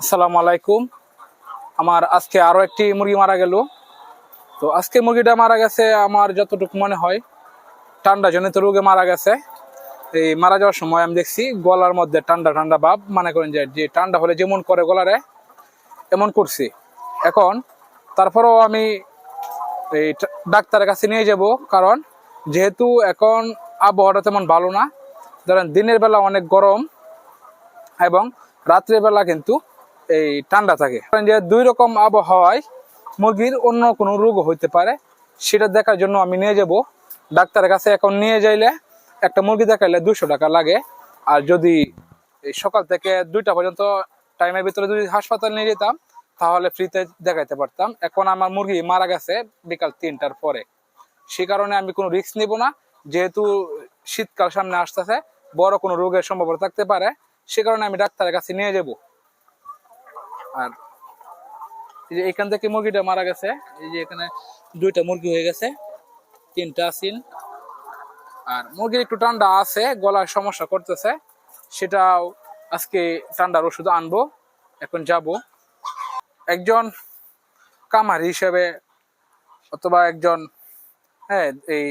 আসসালামু আলাইকুম। আমার আজকে আরও একটি মুরগি মারা গেল। তো আজকে মুরগিটা মারা গেছে আমার যতটুকু মনে হয়, ঠান্ডা জনিত রোগে মারা গেছে। এই মারা যাওয়ার সময় আমি দেখছি গলার মধ্যে ঠান্ডা ঠান্ডা ভাব, মনে করেন যে যে ঠান্ডা হলে যেমন করে গলারে, এমন করছি। এখন তারপরেও আমি এই ডাক্তারের কাছে নিয়ে যাব, কারণ যেহেতু এখন আবহাওয়াটা তেমন ভালো না। ধরেন দিনের বেলা অনেক গরম এবং রাত্রের বেলা কিন্তু এই ঠান্ডা থাকে। যে দুই রকম আবহাওয়ায় মুরগির অন্য কোনো রোগ হইতে পারে। সেটা দেখার জন্য আমি নিয়ে যাব। ডাক্তারের কাছে এখন নিয়ে যাইলে একটা মুরগি দেখাইলে দুশো টাকা লাগে। আর যদি সকাল থেকে দুইটা পর্যন্ত টাইমের ভিতরে যদি হাসপাতাল নিয়ে যেতাম, তাহলে ফ্রিতে দেখাইতে পারতাম। এখন আমার মুরগি মারা গেছে বিকাল তিনটার পরে। সে কারণে আমি কোনো রিস্ক নিব না। যেহেতু শীতকাল সামনে আসতেছে, বড় কোনো রোগের সম্ভাবনা থাকতে পারে। সে কারণে আমি ডাক্তারের কাছে নিয়ে যাব। আর এই যে এখান থেকে মুরগিটা মারা গেছে। এই যে এখানে দুইটা মুরগি হয়ে গেছে, তিনটা আসিন আর মুরগির একটু ঠান্ডা আছে গলার সমস্যা করতেছে। সেটাও আজকে ঠান্ডার ওষুধ আনব, এখন যাব। একজন কামারি হিসেবে অথবা একজন হ্যাঁ এই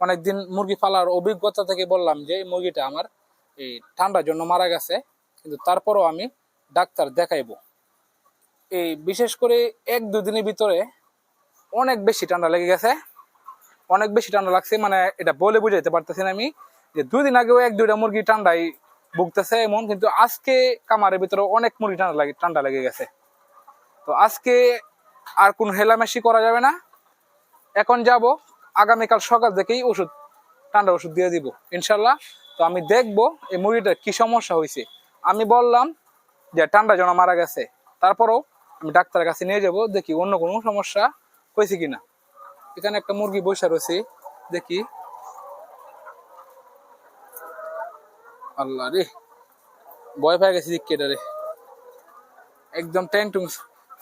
অনেকদিন মুরগি পালার অভিজ্ঞতা থেকে বললাম যে, এই মুরগিটা আমার এই ঠান্ডার জন্য মারা গেছে। কিন্তু তারপরও আমি ডাক্তার দেখাইবো। এই বিশেষ করে এক দুদিনের ভিতরে অনেক বেশি ঠান্ডা লেগে গেছে। অনেক বেশি ঠান্ডা লাগছে মানে এটা বলে বুঝাইতে পারতেছি না আমি যে দুই দিন আগেও এক দুইটা মুরগি ঠান্ডায় ভুগতেছে এমন, কিন্তু আজকে কামারের ভিতরে অনেক মুরগি ঠান্ডা লাগে, ঠান্ডা লেগে গেছে। তো আজকে আর কোন হেলামেশি করা যাবে না। এখন যাব, আগামীকাল সকাল থেকেই ওষুধ, ঠান্ডা ওষুধ দিয়ে দিব, ইনশাল্লাহ। তো আমি দেখব এই মুরগিটার কি সমস্যা হয়েছে। আমি বললাম যে ঠান্ডা জন্য মারা গেছে, তারপরেও আমি ডাক্তারের কাছে নিয়ে যাব, দেখি অন্য কোনো সমস্যা হয়েছে কিনা। এখানে একটা মুরগি বসে রয়েছে, দেখি। আল্লাহ রে, ভয় পেয়ে গেছি দিকে রে। একদম ট্যাংটুং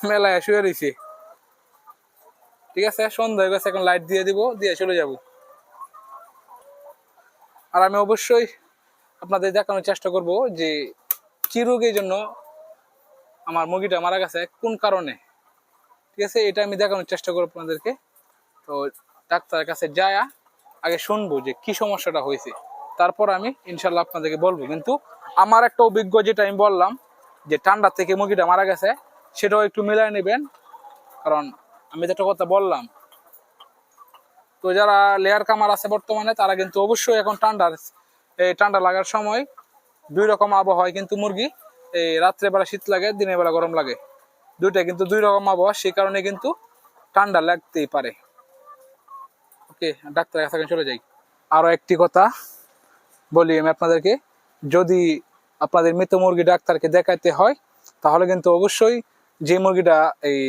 মেলায় শুয়ে রয়েছে। ঠিক আছে, সন্ধ্যা হয়ে গেছে, এখন লাইট দিয়ে দিব, দিয়ে চলে যাব। আর আমি অবশ্যই আপনাদের দেখানোর চেষ্টা করব যে কি রোগের জন্য আমার মুরগিটা মারা গেছে কোন কারণে? ঠিক আছে, এটা আমি দেখানোর চেষ্টা করব আপনাদেরকে। তো ডাক্তারের কাছে যায়া আগে শুনব যে কি সমস্যাটা হয়েছে। তারপর আমি ইনশাল্লাহ আপনাদেরকে বলব। কিন্তু আমার একটা অভিজ্ঞ যেটা আমি বললাম, যে ঠান্ডা থেকে মুরগিটা মারা গেছে, সেটাও একটু মিলাই নেবেন। কারণ আমি যেটা কথা বললাম, তো যারা লেয়ার কামার আছে বর্তমানে, তারা কিন্তু অবশ্যই এখন ঠান্ডার, এই ঠান্ডা লাগার সময় দুই রকম আবহাওয়ায় কিন্তু মুরগি এই রাত্রে বেলা শীত লাগে, দিনের বেলা গরম লাগে। দুইটা কিন্তু দুই রকম আবহাওয়া, সেই কারণে কিন্তু ঠান্ডা লাগতেই পারে। ওকে, ডাক্তারের কাছে চলে যাই। আরও একটি কথা বলি আমি আপনাদেরকে, যদি আপনাদের মৃত মুরগি ডাক্তারকে দেখাতে হয়, তাহলে কিন্তু অবশ্যই যে মুরগিটা এই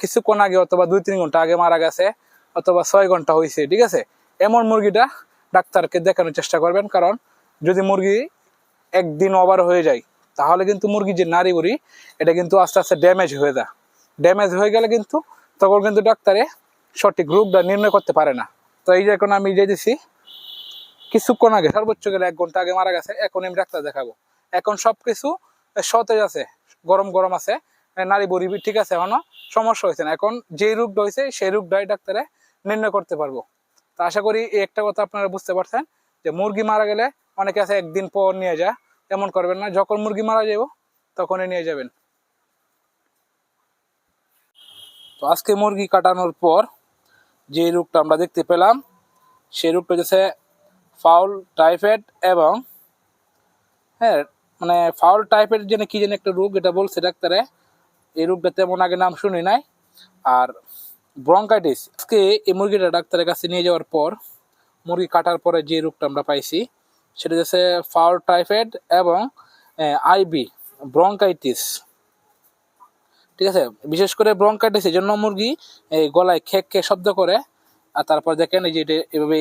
কিছুক্ষণ আগে অথবা দুই তিন ঘণ্টা আগে মারা গেছে, অথবা ছয় ঘণ্টা হয়েছে ঠিক আছে? এমন মুরগিটা ডাক্তারকে দেখানোর চেষ্টা করবেন, কারণ যদি মুরগি একদিন ওভার হয়ে যায় তাহলে কিন্তু মুরগির যে নারী বুড়ি এটা কিন্তু আস্তে আস্তে ড্যামেজ হয়ে যায়। ড্যামেজ হয়ে গেলে কিন্তু তখন কিন্তু ডাক্তারে সঠিক রোগটা নির্ণয় করতে পারে না। তো এই যে এখন আমি যেতেছি কিছুক্ষণ আগে সর্বোচ্চ গেলে এক ঘণ্টা আগে মারা গেছে এখন আমি ডাক্তার দেখাবো। এখন সবকিছু সতেজ আছে গরম গরম আছে এ, নারী বড়ি ঠিক আছে এখনও সমস্যা হয়েছে না। এখন যে রোগটা হয়েছে সেই রোগটাই ডাক্তারে নির্ণয় করতে পারব। তো আশা করি এই একটা কথা আপনারা বুঝতে পারছেন যে মুরগি মারা গেলে অনেকে আছে একদিন পর নিয়ে যায় এমন করবেন না। যখন মুরগি মারা যাব তখনই নিয়ে যাবেন। তো আজকে মুরগি কাটানোর পর যে রোগটা আমরা দেখতে পেলাম, সেই রোগটা হচ্ছে ফাউল টাইফয়েড এবং হ্যাঁ মানে ফাউল টাইপের যেন কি যেন একটা রোগ এটা বলছে ডাক্তারে। এই রোগটা তেমন আগে নাম শুনি নাই। আর ব্রঙ্কাইটিস, আজকে এই মুরগিটা ডাক্তারের কাছে নিয়ে যাওয়ার পর, মুরগি কাটার পরে যে রোগটা আমরা পাইছি সেটা হচ্ছে ফাউল টাইফয়েড এবং আইবি ব্রঙ্কাইটিস। ঠিক আছে? বিশেষ করে ব্রঙ্কাইটিস এই জন্য মুরগি এই গলায় খেক খেক শব্দ করে, আর তারপর দেখেন এই যে এটা এভাবে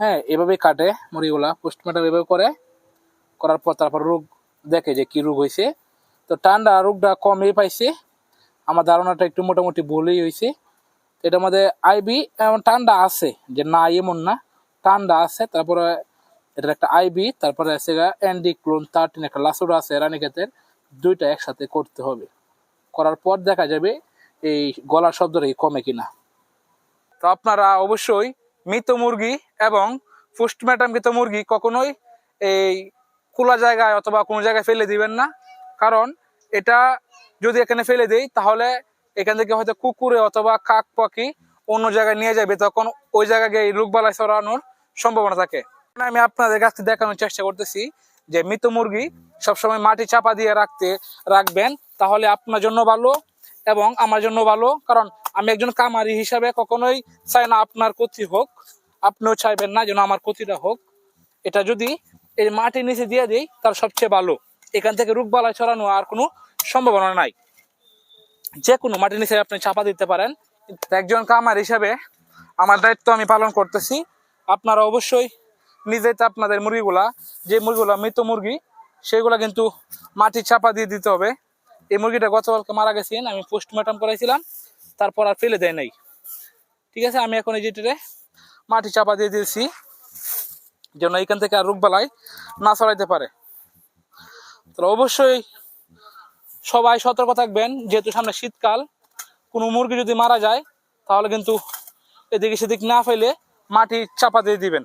হ্যাঁ এভাবে কাটে মুরগিগুলা, পোস্টমর্টম এভাবে করে, করার পর তারপর রোগ দেখে যে কি রোগ হয়েছে। তো ঠান্ডা রোগটা কমই পাইছে। আমার ধারণাটা একটু মোটামুটি ভুলই হয়েছে। এটার মধ্যে আইবি এমন ঠান্ডা আছে, যে না এমন না, ঠান্ডা আছে, তারপরে এটার একটা আইবি তারপরে আছে অ্যান্ডি ক্লোন থার্টিন একটা লাসুরা আছে রানীক্ষেতের দুইটা একসাথে করতে হবে। করার পর দেখা যাবে এই গলার শব্দটা কমে কিনা। তো আপনারা অবশ্যই মৃত মুরগি এবং পোস্টম্যাটামকৃত মুরগি কখনোই এই খোলা জায়গায় অথবা কোনো জায়গায় ফেলে দিবেন না। কারণ এটা যদি এখানে ফেলে দেই, তাহলে এখান থেকে হয়তো কুকুরে অথবা কাক পাখি অন্য জায়গায় নিয়ে যাবে, তখন ওই জায়গায় গিয়ে রোগবালাই ছড়ানোর সম্ভাবনা থাকে। আমি আপনাদের কাছে দেখানোর চেষ্টা করতেছি যে মৃত মুরগি সবসময় মাটি চাপা দিয়ে রাখতে, রাখবেন, তাহলে আপনার জন্য ভালো এবং আমার জন্য ভালো। কারণ আমি একজন কামারি হিসাবে কখনোই চাই না আপনার ক্ষতি হোক। আপনিও চাইবেন না যেন আমার ক্ষতিটা হোক। এটা যদি এই মাটির নিচে দিয়ে দিই, তার সবচেয়ে ভালো। এখান থেকে রোগবালাই ছড়ানো আর কোনো সম্ভাবনা নাই। যে কোনো মাটির নিচে আপনি চাপা দিতে পারেন। একজন কামার হিসাবে আমার দায়িত্ব আমি পালন করতেছি। আপনারা অবশ্যই নিজেতে আপনাদের মুরগিগুলা। যে মুরগিগুলা মৃত মুরগি, সেগুলা কিন্তু মাটি চাপা দিয়ে দিতে হবে। এই মুরগিটা গতকালকে মারা গেছেন আমি পোস্টমর্টম করাইছিলাম, তারপর আর ফেলে দেয় নাই। ঠিক আছে, আমি এখন এই যেটাতে মাটি চাপা দিয়ে দিয়েছি, যেন এখান থেকে আর রোগবালাই না ছড়াইতে পারে। তো অবশ্যই সবাই সতর্ক থাকবেন, যেহেতু সামনে শীতকাল, কোনো মুরগি যদি মারা যায়, তাহলে কিন্তু এদিকে সেদিক না ফেলে মাটি চাপা দিয়ে দিবেন।